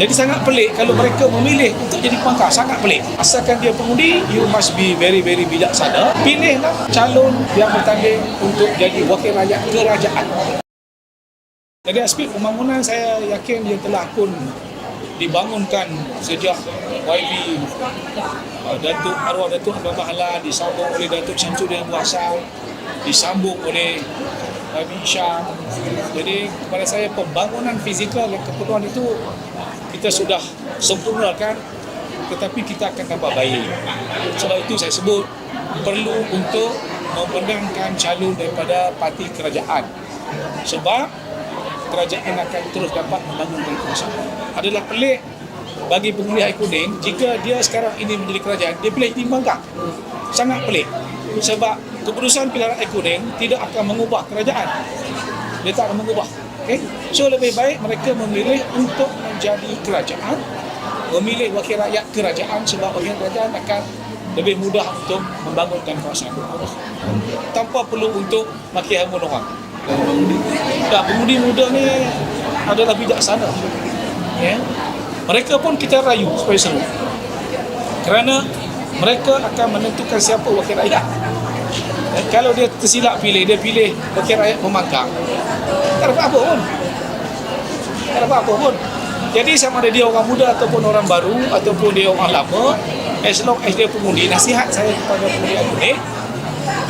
Jadi sangat pelik kalau mereka memilih untuk jadi pangkal sangat pelik. Asalkan dia pengundi, you must be very very bijaksana. Pilihlah calon yang bertanding untuk jadi wakil rakyat kerajaan. Dari aspek pembangunan saya yakin dia telah pun dibangunkan sejak YB uh, Datuk arwah Datuk Abang Mahala disambung oleh Datuk Syamsuddin Abu Hassan disambung oleh YB Syam jadi kepada saya pembangunan fizikal dan keperluan itu kita sudah sempurnakan tetapi kita akan tambah baik sebab itu saya sebut perlu untuk memenangkan calon daripada parti kerajaan sebab kerajaan akan terus dapat membangunkan kawasan. Adalah pelik bagi pengundi air kuning jika dia sekarang ini menjadi kerajaan, dia pilih di Bangka. Sangat pelik. Sebab keputusan pilihan air kuning tidak akan mengubah kerajaan. Dia tak akan mengubah. Okay? So lebih baik mereka memilih untuk menjadi kerajaan, memilih wakil rakyat kerajaan sebab wakil kerajaan akan lebih mudah untuk membangunkan kawasan. Tanpa perlu untuk maki hamun orang. Tak, pengundi muda ni adalah bijaksana. Ya. Mereka pun kita rayu supaya seru. Kerana mereka akan menentukan siapa wakil rakyat. Dan kalau dia tersilap pilih, dia pilih wakil rakyat pemangkang. Tak dapat apa pun. Tak dapat apa pun. Jadi sama ada dia orang muda ataupun orang baru ataupun dia orang lama, as long as dia pengundi, nasihat saya kepada pengundi ini,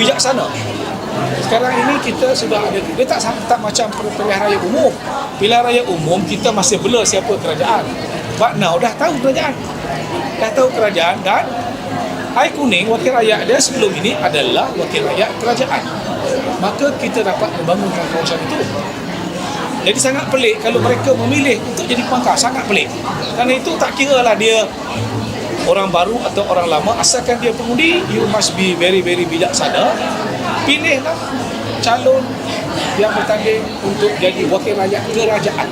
bijaksana. Sekarang ini kita sudah ada dia tak tak macam pilihan raya umum. Pilihan raya umum kita masih bela siapa kerajaan. But now dah tahu kerajaan. Dah tahu kerajaan dan Air kuning wakil rakyat dia sebelum ini adalah wakil rakyat kerajaan. Maka kita dapat membangunkan kawasan itu. Jadi sangat pelik kalau mereka memilih untuk jadi pangkal, sangat pelik. Kerana itu tak kira lah dia orang baru atau orang lama asalkan dia pengundi you must be very very bijaksana pilihlah calon yang bertanding untuk jadi wakil rakyat kerajaan